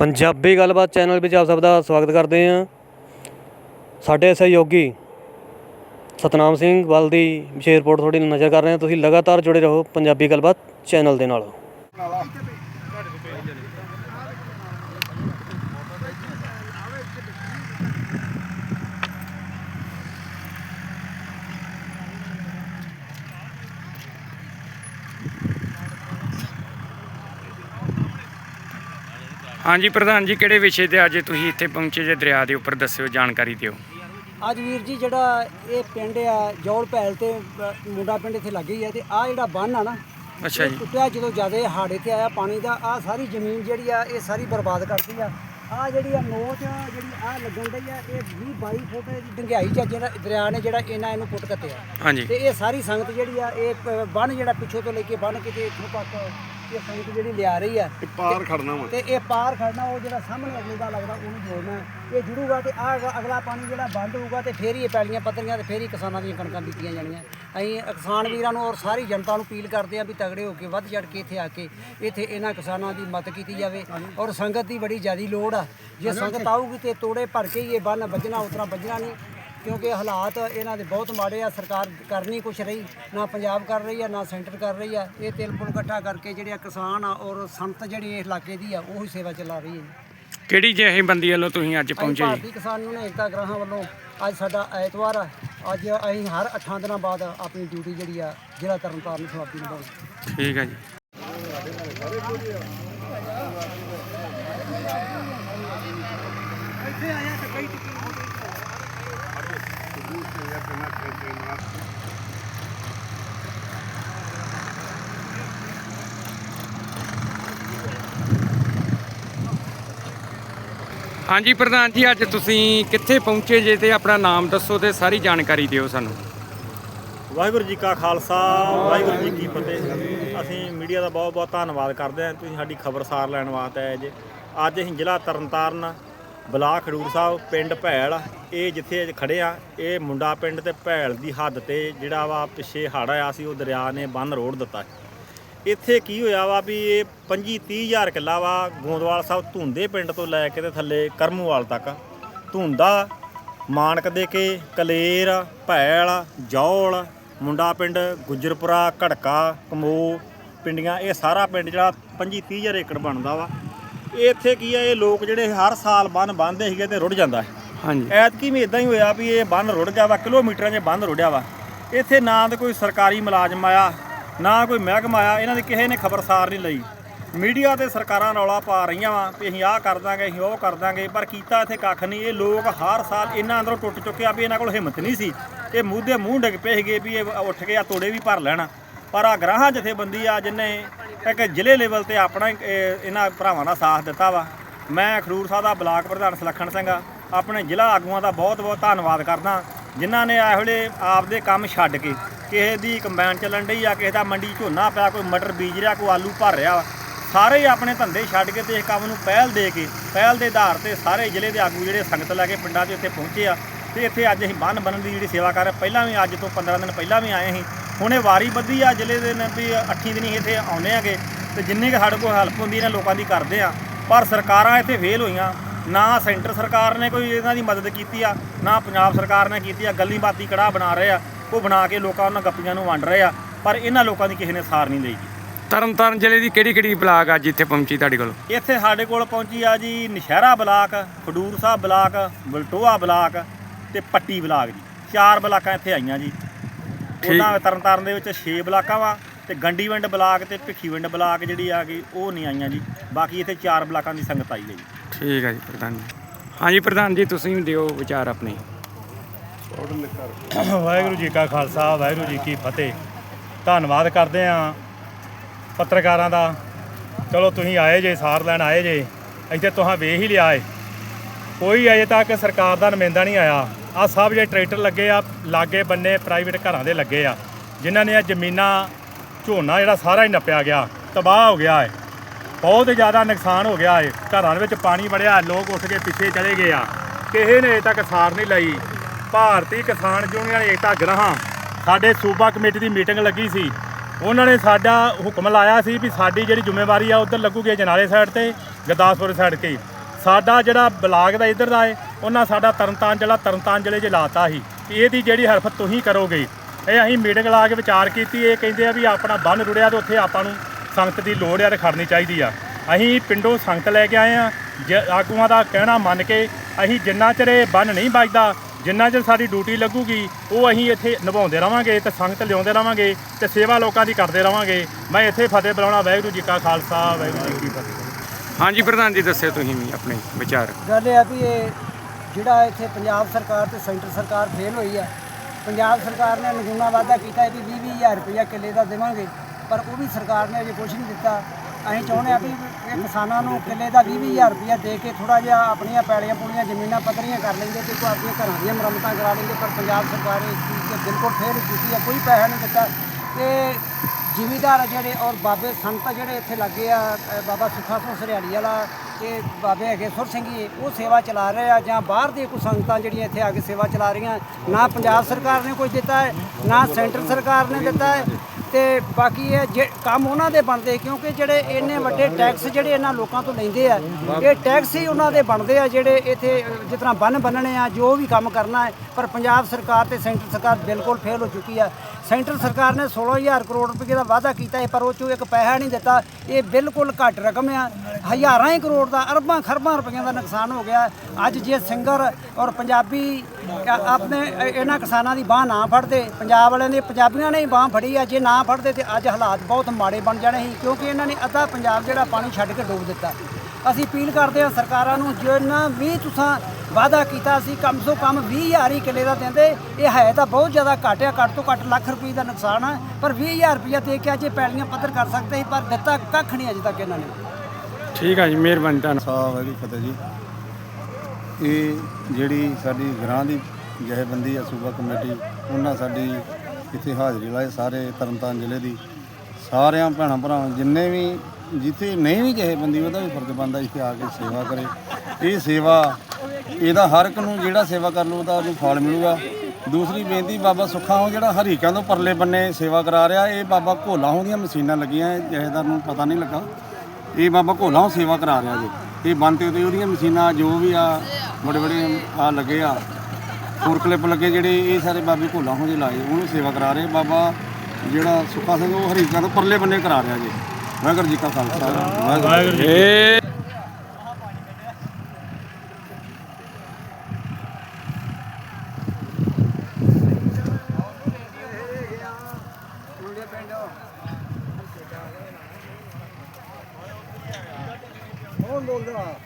ਪੰਜਾਬੀ ਗੱਲਬਾਤ ਚੈਨਲ ਵਿੱਚ ਆਪ ਸਭ ਦਾ ਸਵਾਗਤ ਕਰਦੇ ਹਾਂ। ਸਾਡੇ ਸਹਿਯੋਗੀ ਸਤਨਾਮ ਸਿੰਘ ਵੱਲ ਦੀ ਵਿਸ਼ੇਸ਼ ਰਿਪੋਰਟ ਤੁਹਾਡੀ ਨਜ਼ਰ ਕਰ ਰਹੇ ਹਾਂ। ਤੁਸੀਂ ਲਗਾਤਾਰ ਜੁੜੇ ਰਹੋ ਪੰਜਾਬੀ ਗੱਲਬਾਤ ਚੈਨਲ ਦੇ ਨਾਲ। ਹਾਂਜੀ ਪ੍ਰਧਾਨ ਜੀ ਕਿਹੜੇ ਵਿਸ਼ੇ ਤੇ ਅੱਜ ਤੁਸੀਂ ਇੱਥੇ ਪਹੁੰਚੇ ਜੇ ਦਰਿਆ ਦੇ ਉੱਪਰ? ਦੱਸਿਓ ਜਾਣਕਾਰੀ ਦਿਓ। ਅੱਜ ਵੀਰ ਜੀ ਜਿਹੜਾ ਇਹ ਪਿੰਡ ਆ ਜੌਲ ਭੈਲ ਤੇ ਅ, ਮੁੰਡਾ ਪਿੰਡ ਇੱਥੇ ਲੱਗੇ ਹੀ ਆ ਤੇ ਆ ਜਿਹੜਾ ਬੰਨ ਆ ਨਾ ਅੱਛਾ ਜੀ। ਟੁੱਟਿਆ ਜਦੋਂ ਜ਼ਿਆਦਾ ਹਾੜੇ ਤੇ ਆਇਆ ਪਾਣੀ ਦਾ ਆ ਸਾਰੀ ਜ਼ਮੀਨ ਜਿਹੜੀ ਆ ਇਹ ਸਾਰੀ ਬਰਬਾਦ ਕਰਤੀ ਆ। ਆ ਜਿਹੜੀ ਆ ਨੋਚ ਜਿਹੜੀ ਆ ਲੱਗਣ ਡਈ ਆ ਇਹ 20 22 ਫੁੱਟ ਦੀ ਡੰਗਿਆਈ ਚ ਆ ਜਿਹੜਾ ਦਰਿਆ ਨੇ ਜਿਹੜਾ ਇਹਨਾਂ ਇਹਨੂੰ ਪੁੱਟ ਕੱਤਿਆ ਹਾਂਜੀ। ਤੇ ਇਹ ਸਾਰੀ ਸੰਗਤ ਜਿਹੜੀ ਆ ਇਹ ਪ- ਬੰਨ ਜਿਹੜਾ ਪਿੱਛੋਂ ਤੋਂ ਲੈ ਕੇ ਬੰਨ ਕਿਤੇ ਇੱਥੋਂ ਤੱਕ ਇਹ ਸੰਗਤ ਜਿਹੜੀ ਲਿਆ ਰਹੀ ਆ ਪਾਰ ਖੜਨਾ ਵਾ। ਤੇ ਇਹ ਪਾਰ ਖੜਨਾ ਉਹ ਜਿਹੜਾ ਸਾਹਮਣੇ ਅਗਲੇ ਦਾ ਲੱਗਦਾ ਉਹਨੂੰ ਜੋੜਨਾ। ਇਹ ਜੁੜੂਗਾ ਤੇ ਆ ਅਗਲਾ ਪਾਣੀ ਜਿਹੜਾ ਬੰਦ ਹੋਊਗਾ ਤੇ ਫੇਰ ਹੀ ਇਹ ਪੈਲੀਆਂ ਪੱਤਰੀਆਂ ਤੇ ਫੇਰ ਹੀ ਕਿਸਾਨਾਂ ਦੀਆਂ ਕਣਕਾਂ ਬੀਜੀਆਂ ਜਾਣੀਆਂ। ਅਸੀਂ ਕਿਸਾਨ ਵੀਰਾਂ ਨੂੰ ਔਰ ਸਾਰੀ ਜਨਤਾ ਨੂੰ ਅਪੀਲ ਕਰਦੇ ਆ ਵੀ ਤਗੜੇ ਹੋ ਕੇ ਵੱਧ ਚੜ ਕੇ ਇੱਥੇ ਆ ਕੇ ਇੱਥੇ ਇਹਨਾਂ ਕਿਸਾਨਾਂ ਦੀ ਮਦਦ ਕੀਤੀ ਜਾਵੇ ਔਰ ਸੰਗਤ ਦੀ ਬੜੀ ਜ਼ਿਆਦੀ ਲੋੜ ਆ। ਜੇ ਸੰਗਤ ਆਊਗੀ ਤੇ ਤੋੜੇ ਭਰ ਕੇ ਹੀ ਇਹ ਬੰਨ ਵੱਜਣਾ ਉਤਰਾ ਵੱਜਣਾ ਨਹੀਂ। ਕਿਉਂਕਿ ਹਾਲਾਤ ਇਹਨਾਂ ਦੇ ਬਹੁਤ ਮਾੜੇ ਆ ਸਰਕਾਰ ਕਰ ਨਹੀਂ ਕੁਛ ਰਹੀ ਨਾ ਪੰਜਾਬ ਕਰ ਰਹੀ ਆ ਨਾ ਸੈਂਟਰ ਕਰ ਰਹੀ ਆ। ਇਹ ਤਿਲ ਪੁਲ ਇਕੱਠਾ ਕਰਕੇ ਜਿਹੜੇ ਆ ਕਿਸਾਨ ਆ ਔਰ ਸੰਤ ਜਿਹੜੀ ਇਸ ਇਲਾਕੇ ਦੀ ਆ ਉਹੀ ਸੇਵਾ ਚਲਾ ਰਹੀ ਹੈ। ਕਿਹੜੀ ਜਿਹੀ ਬੰਦੀ ਵੱਲੋਂ ਤੁਸੀਂ ਅੱਜ ਪਹੁੰਚੇ ਜੀ? ਭਾਰਤੀ ਕਿਸਾਨ ਨੂੰ ਏਕਤਾ ਗ੍ਰਾਹਾਂ ਵੱਲੋਂ ਅੱਜ ਸਾਡਾ ਐਤਵਾਰ ਆ। ਅੱਜ ਅਸੀਂ ਹਰ 8 ਦਿਨਾਂ ਬਾਅਦ ਆਪਣੀ ਡਿਊਟੀ ਜਿਹੜੀ ਆ ਜ਼ਿਲ੍ਹਾ ਤਰਨਤਾਰਨ ਨੂੰ ਸਮਾਪਤੀ ਨਿਭਾਉਂਦੇ ਠੀਕ ਹੈ ਜੀ। ਹਾਂਜੀ ਪ੍ਰਧਾਨ ਜੀ, ਅੱਜ ਤੁਸੀਂ ਕਿੱਥੇ ਪਹੁੰਚੇ ਜੇ ਤੇ ਆਪਣਾ ਨਾਮ ਦੱਸੋ ਤੇ ਸਾਰੀ ਜਾਣਕਾਰੀ ਦਿਓ ਸਾਨੂੰ। ਵਾਹਿਗੁਰੂ ਜੀ ਕਾ ਖਾਲਸਾ, ਵਾਹਿਗੁਰੂ ਜੀ ਕੀ ਫਤਿਹ। ਅਸੀਂ ਮੀਡੀਆ ਦਾ ਬਹੁਤ ਬਹੁਤ ਧੰਨਵਾਦ ਕਰਦੇ ਹਾਂ। ਤੁਸੀਂ ਸਾਡੀ ਖਬਰਸਾਰ ਲੈਣ ਵਾਸਤੇ ਆਏ ਜੇ। ਅੱਜ ਅਸੀਂ ਜ਼ਿਲ੍ਹਾ ਤਰਨਤਾਰਨ ਬਲਾਕ ਖਡੂਰ ਸਾਹਿਬ, ਪਿੰਡ ਭੈਲ। ਇਹ ਜਿੱਥੇ ਅੱਜ ਖੜੇ ਆ, ਇਹ ਮੁੰਡਾ ਪਿੰਡ ਤੇ ਭੈਲ ਦੀ ਹੱਦ ਤੇ ਜਿਹੜਾ ਵਾ ਪਿੱਛੇ ਹੜ੍ਹ ਆਇਆ ਸੀ, ਉਹ ਦਰਿਆ ਨੇ ਬੰਨ ਰੋੜ ਦਿੱਤਾ। ਇੱਥੇ ਕੀ ਹੋਇਆ ਵਾ ਵੀ ਇਹ 25 ਹਜ਼ਾਰ ਕਿੱਲਾ ਵਾ ਗੋਂਦਵਾਲ ਸਾਹਿਬ ਧੁੰਦੇ ਪਿੰਡ ਤੋਂ ਲੈ ਕੇ ਤੇ ਥੱਲੇ ਕਰਮੂਵਾਲ ਤੱਕ। ਧੁੰਦਾ, ਮਾਨਕ ਦੇ ਕੇ ਕਲੇਰ, ਭੈਲ, ਜੌਲ, ਮੁੰਡਾ ਪਿੰਡ ਗੁਜਰਪੁਰਾ, ਘੜਕਾ, ਕਮੋ, ਪਿੰਡੀਆਂ, ਇਹ ਸਾਰਾ ਪਿੰਡ ਜਿਹੜਾ 25 ਹਜ਼ਾਰ ਏਕੜ ਬਣਦਾ ਵਾ। ਇਹ ਇੱਥੇ ਕੀ ਆ ਇਹ ਲੋਕ ਜਿਹੜੇ ਹਰ ਸਾਲ ਬੰਨ ਬੰਨਦੇ ਸੀਗੇ ਤੇ ਰੁੜ ਜਾਂਦਾ ਹੈ। ਹਾਂਜੀ। ਐਤਕੀ ਵੀ ਇਦਾਂ ਹੀ ਹੋਇਆ ਵੀ ਇਹ ਬੰਨ ਰੁੜ ਗਿਆ ਵਾ ਕਿਲੋਮੀਟਰਾਂ 'ਚ ਬੰਨ ਰੁੜਿਆ ਵਾ। ਇੱਥੇ ਨਾ ਤਾਂ ਕੋਈ ਸਰਕਾਰੀ ਮੁਲਾਜ਼ਮ ਆਇਆ ਨਾ ਕੋਈ ਮਹਿਕਮਾ ਆਇਆ ਇਹਨਾਂ ਦੀ ਕਿਸੇ ਨੇ ਖਬਰਸਾਰ ਨਹੀਂ ਲਈ। ਮੀਡੀਆ ਤੇ ਸਰਕਾਰਾਂ ਰੌਲਾ ਪਾ ਰਹੀਆਂ ਵਾ ਵੀ ਅਸੀਂ ਆਹ ਕਰ ਦਾਂਗੇ ਅਸੀਂ ਉਹ ਕਰ ਦਾਂਗੇ ਪਰ ਕੀਤਾ ਇੱਥੇ ਕੱਖ ਨਹੀਂ। ਇਹ ਲੋਕ ਹਰ ਸਾਲ ਇਹਨਾਂ ਅੰਦਰੋਂ ਟੁੱਟ ਚੁੱਕੇ ਆ ਵੀ ਇਹਨਾਂ ਕੋਲ ਹਿੰਮਤ ਨਹੀਂ ਸੀ। ਇਹ ਮੂੰਹ ਦੇ ਮੂੰਹ ਡਿੱਗ ਪਏ ਸੀਗੇ ਵੀ ਇਹ ਉੱਠ ਕੇ ਆ ਤੋੜੇ ਵੀ ਭਰ ਲੈਣ। ਪਰ ਆ ਗ੍ਰਾਹਾਂ ਜਥੇਬੰਦੀ ਆ ਜਿਨੇ ਇੱਕ ਜ਼ਿਲ੍ਹੇ ਲੈਵਲ ਤੇ ਆਪਣਾ ਇਹਨਾਂ ਭਰਾਵਾਂ ਦਾ ਸਾਥ ਦਿੱਤਾ ਵਾ। ਮੈਂ ਖਡੂਰ ਸਾਹਿਬ ਦਾ ਬਲਾਕ ਪ੍ਰਧਾਨ ਸੁਲੱਖਣ ਸਿੰਘ ਆ। ਆਪਣੇ ਜ਼ਿਲ੍ਹਾ ਆਗੂਆਂ ਦਾ ਬਹੁਤ ਬਹੁਤ ਧੰਨਵਾਦ ਕਰਦਾ। ਜਿਨ੍ਹਾਂ ਨੇ ਇਹੋ ਜਿਹੇ ਆਪਦੇ ਕੰਮ ਛੱਡ ਕੇ ਕਿਸੇ ਦੀ ਕੰਬਾਈਨ ਚੱਲਣ ਡਈ ਆ, ਕਿਸੇ ਦਾ ਮੰਡੀ ਝੋਨਾ ਪਿਆ, ਕੋਈ ਮਟਰ ਬੀਜ ਰਿਹਾ, ਕੋਈ ਆਲੂ ਭਰ ਰਿਹਾ ਵਾ। ਸਾਰੇ ਆਪਣੇ ਧੰਦੇ ਛੱਡ ਕੇ ਤੇ ਇਸ ਕੰਮ ਨੂੰ ਪਹਿਲ ਦੇ ਕੇ, ਪਹਿਲ ਦੇ ਆਧਾਰ ਤੇ ਸਾਰੇ ਜ਼ਿਲ੍ਹੇ ਦੇ ਆਗੂ ਜਿਹੜੇ ਸੰਗਤ ਲੈ ਕੇ ਪਿੰਡਾਂ 'ਚ ਇੱਥੇ ਪਹੁੰਚੇ ਆ। ਤੇ ਇੱਥੇ ਅੱਜ ਅਸੀਂ ਬੰਨ ਬੰਨਣ ਦੀ ਜਿਹੜੀ ਸੇਵਾ ਕਰ ਰਹੇ ਪਹਿਲਾਂ ਵੀ ਅੱਜ ਤੋਂ 15 ਦਿਨ ਪਹਿਲਾਂ ਵੀ ਆਏ ਸੀ ਹੁਣ ਇਹ ਵਾਰੀ ਬੱਧੀ ਆ ਜ਼ਿਲ੍ਹੇ ਦੇ ਨੇ ਵੀ 8 ਦਿਨੀ ਇੱਥੇ ਆਉਨੇ ਆਗੇ ਤੇ ਜਿੰਨੀ ਕੁ ਸਾਡੇ ਕੋਲ ਹੈਲਪ ਹੁੰਦੀ ਇਹਨਾਂ ਲੋਕਾਂ ਦੀ ਕਰਦੇ ਆ। ਪਰ ਸਰਕਾਰਾਂ ਇੱਥੇ ਫੇਲ ਹੋਈਆਂ। ਨਾ ਸੈਂਟਰ ਸਰਕਾਰ ਨੇ ਕੋਈ ਇਹਨਾਂ ਦੀ ਮਦਦ ਕੀਤੀ ਆ ਨਾ ਪੰਜਾਬ ਸਰਕਾਰ ਨੇ ਕੀਤੀ ਆ। ਗੱਲੀ ਬਾਤੀ ਕੜਾ ਬਣਾ ਰਹੇ ਆ ਉਹ ਬਣਾ ਕੇ ਲੋਕਾਂ ਉਹਨਾਂ ਗੱਪੀਆਂ ਨੂੰ ਵੰਡ ਰਹੇ ਆ ਪਰ ਇਹਨਾਂ ਲੋਕਾਂ ਦੀ ਕਿਸੇ ਨੇ ਸਾਰ ਨਹੀਂ ਲਈ ਤਰਨਤਾਰਨ ਜ਼ਿਲ੍ਹੇ ਦੀ ਕਿਹੜੀ ਕਿਹੜੀ ਬਲਾਕ ਅੱਜ ਇੱਥੇ ਪਹੁੰਚੀ ਤੁਹਾਡੇ ਕੋਲ? ਇੱਥੇ ਸਾਡੇ ਕੋਲ ਪਹੁੰਚੀ ਆ ਜੀ Naushahra block Khadoor Sahib block Baltoha block ਤੇ ਪੱਟੀ ਬਲਾਕ ਜੀ। ਚਾਰ ਬਲਾਕਾਂ ਇੱਥੇ ਆਈਆਂ ਜੀ। ਉਹਨਾਂ ਤਰਨਤਾਰਨ ਦੇ ਵਿੱਚ 6 ਬਲਾਕਾਂ ਵਾ ਤੇ ਗੰਡੀਵਿੰਡ ਬਲਾਕ ਤੇ ਭਿੱਖੀਵਿੰਡ ਬਲਾਕ ਜਿਹੜੀ ਆ ਗਈ ਉਹ ਨਹੀਂ ਆਈਆਂ ਜੀ। ਬਾਕੀ ਇੱਥੇ ਚਾਰ ਬਲਾਕਾਂ ਦੀ ਸੰਗਤ ਆਈ ਹੈ ਜੀ। ਠੀਕ ਹੈ ਜੀ ਪ੍ਰਧਾਨ ਜੀ। ਹਾਂਜੀ ਪ੍ਰਧਾਨ ਜੀ ਤੁਸੀਂ ਵੀ ਦਿਓ ਵਿਚਾਰ ਆਪਣੇ। ਵਾਹਿਗੁਰੂ ਜੀ ਕਾ ਖਾਲਸਾ ਵਾਹਿਗੁਰੂ ਜੀ ਕੀ ਫਤਿਹ। ਧੰਨਵਾਦ ਕਰਦੇ ਆ ਪੱਤਰਕਾਰਾਂ ਦਾ। ਚਲੋ ਤੁਸੀਂ ਆਏ ਜੇ ਸਾਰ ਲੈਣ ਆਏ ਜੇ। ਇੱਥੇ ਤੁਹਾਂ ਵੇਖ ਹੀ ਲਿਆ ਏ। ਕੋਈ ਅਜੇ ਤੱਕ ਸਰਕਾਰ ਦਾ ਨੁਮਾਇੰਦਾ ਨਹੀਂ ਆਇਆ। ਆ ਸਭ ਜਿਹੜੇ ਟਰੈਕਟਰ ਲੱਗੇ ਆ, ਲਾਗੇ ਬੰਨੇ ਪ੍ਰਾਈਵੇਟ ਘਰਾਂ ਦੇ ਲੱਗੇ ਆ। ਜਿਨ੍ਹਾਂ ਨੇ ਆ ਜ਼ਮੀਨਾਂ, ਝੋਨਾ ਜਿਹੜਾ ਸਾਰਾ ਹੀ ਨੱਪਿਆ ਗਿਆ। ਤਬਾਹ ਹੋ ਗਿਆ ਹੈ ਬਹੁਤ ਜ਼ਿਆਦਾ ਨੁਕਸਾਨ ਹੋ ਗਿਆ ਹੈ ਘਰਾਂ ਦੇ ਵਿੱਚ ਪਾਣੀ ਵੜਿਆ, ਲੋਕ ਉੱਠ ਕੇ ਪਿੱਛੇ ਚਲੇ ਗਏ ਆ। ਕਿਸੇ ਨੇ ਅਜੇ ਤੱਕ ਸਾਰ ਨਹੀਂ ਲਈ। ਭਾਰਤੀ ਕਿਸਾਨ ਯੂਨੀਅਨ ਏਕਤਾ ਗ੍ਰਾਹਾਂ, ਸਾਡੇ ਸੂਬਾ ਕਮੇਟੀ ਦੀ ਮੀਟਿੰਗ ਲੱਗੀ ਸੀ। ਉਹਨਾਂ ਨੇ ਸਾਡਾ ਹੁਕਮ ਲਾਇਆ ਸੀ ਵੀ ਸਾਡੀ ਜਿਹੜੀ ਜ਼ਿੰਮੇਵਾਰੀ ਆ, ਉਧਰ ਲੱਗੂਗੀ ਜਨਾਲੇ ਸਾਈਡ ਤੇ, ਗੁਰਦਾਸਪੁਰ ਸਾਈਡ ਤੇ। ਸਾਡਾ ਜਿਹੜਾ ਬਲਾਕ ਦਾ ਇੱਧਰ ਦਾ ਏ, ਉਹਨਾਂ ਸਾਡਾ ਤਰਨਤਾਰਨ ਜ਼ਿਲ੍ਹਾ ਤਰਨਤਾਰਨ ਜ਼ਿਲ੍ਹੇ 'ਚ ਲਾਤਾ ਸੀ। ਇਹਦੀ ਜਿਹੜੀ ਹਰਫਤ ਤੁਸੀਂ ਕਰੋਗੇ, ਇਹ ਅਸੀਂ ਮੀਟਿੰਗ ਲਾ ਕੇ ਵਿਚਾਰ ਕੀਤੀ, ਇਹ ਕਹਿੰਦੇ ਆ ਵੀ ਆਪਣਾ ਬੰਨ ਰੁੜਿਆ ਤੇ ਉੱਥੇ ਆਪਾਂ ਨੂੰ ਸੰਗਤ ਦੀ ਲੋੜ ਆ ਤੇ ਖੜਨੀ ਚਾਹੀਦੀ ਆ। ਅਸੀਂ ਪਿੰਡੋਂ ਸੰਗਤ ਲੈ ਕੇ ਆਏ ਆ, ਜ- ਆਗੂਆਂ ਦਾ ਕਹਿਣਾ ਮੰਨ ਕੇ ਅਸੀਂ ਜਿੰਨਾ ਚਿਰ ਇਹ ਬੰਨ ਨਹੀਂ ਵੱਜਦਾ, ਜਿੰਨਾ ਚਿਰ ਸਾਡੀ ਡਿਊਟੀ ਲੱਗੂਗੀ, ਉਹ ਅਸੀਂ ਇੱਥੇ ਨਿਭਾਉਂਦੇ ਰਵਾਂਗੇ ਤੇ ਸੰਗਤ ਲਿਆਉਂਦੇ ਰਵਾਂਗੇ ਤੇ ਸੇਵਾ ਲੋਕਾਂ ਦੀ ਕਰਦੇ ਰਵਾਂਗੇ। ਮੈਂ ਇੱਥੇ ਫਤਿਹ ਬੁਲਾਉਣਾ, ਵਾਹਿਗੁਰੂ ਜੀ ਕਾ ਖਾਲਸਾ, ਵਾਹਿਗੁਰੂ ਜੀ ਕੀ ਫਤਿਹ। ਹਾਂਜੀ ਪ੍ਰਧਾਨ ਜੀ, ਦੱਸਿਓ ਤੁਸੀਂ ਵੀ ਆਪਣੇ ਵਿਚਾਰ। ਗੱਲ ਇਹ ਆ ਵੀ ਇਹ ਜਿਹੜਾ ਇੱਥੇ ਪੰਜਾਬ ਸਰਕਾਰ ਤੇ ਸੈਂਟਰ ਸਰਕਾਰ ਫੇਲ ਹੋਈ ਆ, ਪੰਜਾਬ ਸਰਕਾਰ ਨੇ ਨਗੂਨਾ ਵਾਅਦਾ ਕੀਤਾ ਹੈ ਵੀ 20 ਹਜ਼ਾਰ ਰੁਪਇਆ ਕਿੱਲੇ ਦਾ ਦੇਵਾਂਗੇ, ਪਰ ਉਹ ਵੀ ਸਰਕਾਰ ਨੇ ਅਜੇ ਕੁਝ ਨਹੀਂ ਦਿੱਤਾ। ਅਸੀਂ ਚਾਹੁੰਦੇ ਆ ਵੀ ਇਹ ਕਿਸਾਨਾਂ ਨੂੰ ਕਿੱਲੇ ਦਾ 20 ਹਜ਼ਾਰ ਰੁਪਇਆ ਦੇ ਕੇ ਥੋੜਾ ਜਿਹਾ ਆਪਣੀਆਂ ਪੈਲੀਆਂ ਪੂਲੀਆਂ ਜ਼ਮੀਨਾਂ ਪੱਧਰੀਆਂ ਕਰ ਲੈਂਦੇ ਤੇ ਕੋਈ ਆਪਣੀਆਂ ਘਰਾਂ ਦੀਆਂ ਮੁਰੰਮਤਾਂ ਕਰਾ ਲੈਂਦੇ, ਪਰ ਪੰਜਾਬ ਸਰਕਾਰ ਇਸ ਚੀਜ਼ ਤੇ ਬਿਲਕੁਲ ਫੇਲ ਕੀਤੀ ਆ, ਕੋਈ ਪੈਸਾ ਨਹੀਂ ਦਿੱਤਾ। ਤੇ ਜ਼ਿਮੀਦਾਰ ਜਿਹੜੇ ਔਰ ਬਾਬੇ ਸੰਤ ਜਿਹੜੇ ਇੱਥੇ ਲੱਗੇ ਆ ਅ, ਬਾਬਾ ਸੁੱਖਾ ਸਿੰਘ ਸਰਿਆਲੀ ਵਾਲਾ ਇਹ ਬਾਬੇ ਹੈਗੇ ਸੁਰ ਸਿੰਘ ਜੀ ਉਹ ਸੇਵਾ ਚਲਾ ਰਹੇ ਆ ਜਾਂ ਬਾਹਰ ਦੀਆਂ ਕੋਈ ਸੰਗਤਾਂ ਜਿਹੜੀਆਂ ਇੱਥੇ ਆ ਕੇ ਸੇਵਾ ਚਲਾ ਰਹੀਆਂ ਨਾ ਪੰਜਾਬ ਸਰਕਾਰ ਨੇ ਕੁਝ ਦਿੱਤਾ ਹੈ ਨਾ ਸੈਂਟਰ ਸਰਕਾਰ ਨੇ ਦਿੱਤਾ ਹੈ ਤੇ ਬਾਕੀ ਇਹ ਜੇ ਕੰਮ ਉਹਨਾਂ ਦੇ ਬਣਦੇ ਕਿਉਂਕਿ ਜਿਹੜੇ ਇੰਨੇ ਵੱਡੇ ਟੈਕਸ ਜਿਹੜੇ ਇਹਨਾਂ ਲੋਕਾਂ ਤੋਂ ਲੈਂਦੇ ਆ ਇਹ ਟੈਕਸ ਹੀ ਉਹਨਾਂ ਦੇ ਬਣਦੇ ਆ ਜਿਹੜੇ ਇੱਥੇ ਅ, ਜਿਸ ਤਰ੍ਹਾਂ ਬੰਨ ਬੰਨਣੇ ਆ ਜੋ ਵੀ ਕੰਮ ਕਰਨਾ ਹੈ ਪਰ ਪੰਜਾਬ ਸਰਕਾਰ ਤੇ ਸੈਂਟਰ ਸਰਕਾਰ ਬਿਲਕੁਲ ਫੇਲ ਹੋ ਚੁੱਕੀ ਆ। ਸੈਂਟਰ ਸਰਕਾਰ ਨੇ 16000 ਕਰੋੜ ਰੁਪਏ ਦਾ ਵਾਅਦਾ ਕੀਤਾ ਹੈ ਪਰ ਉਹ ਚੋਂ ਇੱਕ ਪੈਸਾ ਨਹੀਂ ਦਿੱਤਾ। ਇਹ ਬਿਲਕੁਲ ਘੱਟ ਰਕਮ ਆ। ਹਜ਼ਾਰਾਂ ਹੀ ਕਰੋੜ ਦਾ, ਅਰਬਾਂ ਖਰਬਾਂ ਰੁਪਈਆਂ ਦਾ ਨੁਕਸਾਨ ਹੋ ਗਿਆ। ਅੱਜ ਜੇ ਸਿੰਗਰ ਔਰ ਪੰਜਾਬੀ ਆਪਣੇ ਇਹਨਾਂ ਕਿਸਾਨਾਂ ਦੀ ਬਾਹ ਨਾ ਫੜਦੇ, ਪੰਜਾਬ ਵਾਲਿਆਂ ਨੇ, ਪੰਜਾਬੀਆਂ ਨੇ ਹੀ ਬਾਹ ਫੜੀ ਆ। ਜੇ ਨਾ ਫੜਦੇ ਤੇ ਅੱਜ ਹਾਲਾਤ ਬਹੁਤ ਮਾੜੇ ਬਣ ਜਾਣੇ ਸੀ, ਕਿਉਂਕਿ ਇਹਨਾਂ ਨੇ ਅੱਧਾ ਪੰਜਾਬ ਜਿਹੜਾ ਪਾਣੀ ਛੱਡ ਕੇ ਡੋਬ ਦਿੱਤਾ। ਅਸੀਂ ਅਪੀਲ ਕਰਦੇ ਹਾਂ ਸਰਕਾਰਾਂ ਨੂੰ, ਜਿੰਨਾ ਵੀ ਤੁਸੀਂ ਵਾਅਦਾ ਕੀਤਾ ਸੀ ਕਮ ਸੋ ਕਮ 20000 ਹੀ ਕਿੱਲੇ ਦਾ ਦਿੰਦੇ। ਇਹ ਹੈ ਤਾਂ ਬਹੁਤ ਜ਼ਿਆਦਾ ਘੱਟ ਆ ਘੱਟ ਤੋਂ ਘੱਟ ਲੱਖ ਰੁਪਏ ਦਾ ਨੁਕਸਾਨ ਹੈ ਪਰ 20000 ਰੁਪਇਆ ਦੇ ਕੇ ਅਜੇ ਪੈਲੀਆਂ ਪੱਧਰ ਕਰ ਸਕਦੇ ਸੀ ਪਰ ਦਿੱਤਾ ਕੱਖ ਨਹੀਂ ਅਜੇ ਤੱਕ ਇਹਨਾਂ ਨੇ। ਠੀਕ ਆ ਜੀ ਮਿਹਰਬਾਨੀ ਧੰਨਵਾਦ। ਸਾਹਿਬ ਹੈ ਜੀ ਫਤਿਹ ਜੀ। ਇਹ ਜਿਹੜੀ ਸਾਡੀ ਗ੍ਰਾਂ ਦੀ ਜਥੇਬੰਦੀ ਆ ਸੂਬਾ ਕਮੇਟੀ ਉਹਨਾਂ ਸਾਡੀ ਇੱਥੇ ਹਾਜ਼ਰੀ ਲਾਏ ਸਾਰੇ ਤਰਨਤਾਰਨ ਜ਼ਿਲ੍ਹੇ ਦੀ। ਸਾਰਿਆਂ ਭੈਣਾਂ ਭਰਾਵਾਂ ਜਿੰਨੇ ਵੀ ਜਿੱਥੇ ਨਹੀਂ ਵੀ ਜਥੇਬੰਦੀ ਉਹਦਾ ਵੀ ਫਰਜ਼ ਬਣਦਾ ਇੱਥੇ ਆ ਕੇ ਸੇਵਾ ਕਰੇ। ਇਹ ਸੇਵਾ ਇਹਦਾ ਹਰ ਇੱਕ ਨੂੰ ਜਿਹੜਾ ਸੇਵਾ ਕਰ ਲੂ ਤਾਂ ਉਹਨੂੰ ਫਲ ਮਿਲੂਗਾ। ਦੂਸਰੀ ਬੇਨਤੀ, ਬਾਬਾ ਸੁੱਖਾ ਹੋ ਜਿਹੜਾ ਹਰੀਕਾਂ ਤੋਂ ਪਰਲੇ ਬੰਨੇ ਸੇਵਾ ਕਰਾ ਰਿਹਾ। ਇਹ ਬਾਬਾ ਘੋਲਾ ਦੀਆਂ ਮਸ਼ੀਨਾਂ ਲੱਗੀਆਂ ਇਹ ਜਥੇਦਾਰ ਨੂੰ ਪਤਾ ਨਹੀਂ ਲੱਗਾ। ਇਹ ਬਾਬਾ ਘੋਲਾ ਸੇਵਾ ਕਰਾ ਰਿਹਾ ਜੀ। ਇਹ ਬੰਦ ਤੇ ਉਹਦੀਆਂ ਮਸ਼ੀਨਾਂ ਜੋ ਵੀ ਆ ਬੜੇ ਬੜੇ ਆ ਲੱਗੇ ਆ। ਫੋਰਕਲਿਪ ਲੱਗੇ ਜਿਹੜੇ ਇਹ ਸਾਰੇ ਬਾਬੇ ਘੋਲਾ ਹੋ ਜੇ ਲਾਏ, ਉਹਨੂੰ ਸੇਵਾ ਕਰਾ ਰਹੇ। ਬਾਬਾ ਜਿਹੜਾ ਸੁੱਖਾ ਸਿੰਘ, ਉਹ ਹਰੀਕਾਂ ਤੋਂ ਪਰਲੇ ਬੰਨੇ ਕਰਾ ਰਿਹਾ ਜੀ। ਵਾਹਿਗੁਰੂ ਜੀ ਕਾ ਖਾਲਸਾ। ਵਾਹਿਗੁਰੂ ਜੀ ਕੀ ਫਤਿਹ। ਇਹ ਕੌਣ ਬੋਲਦਾ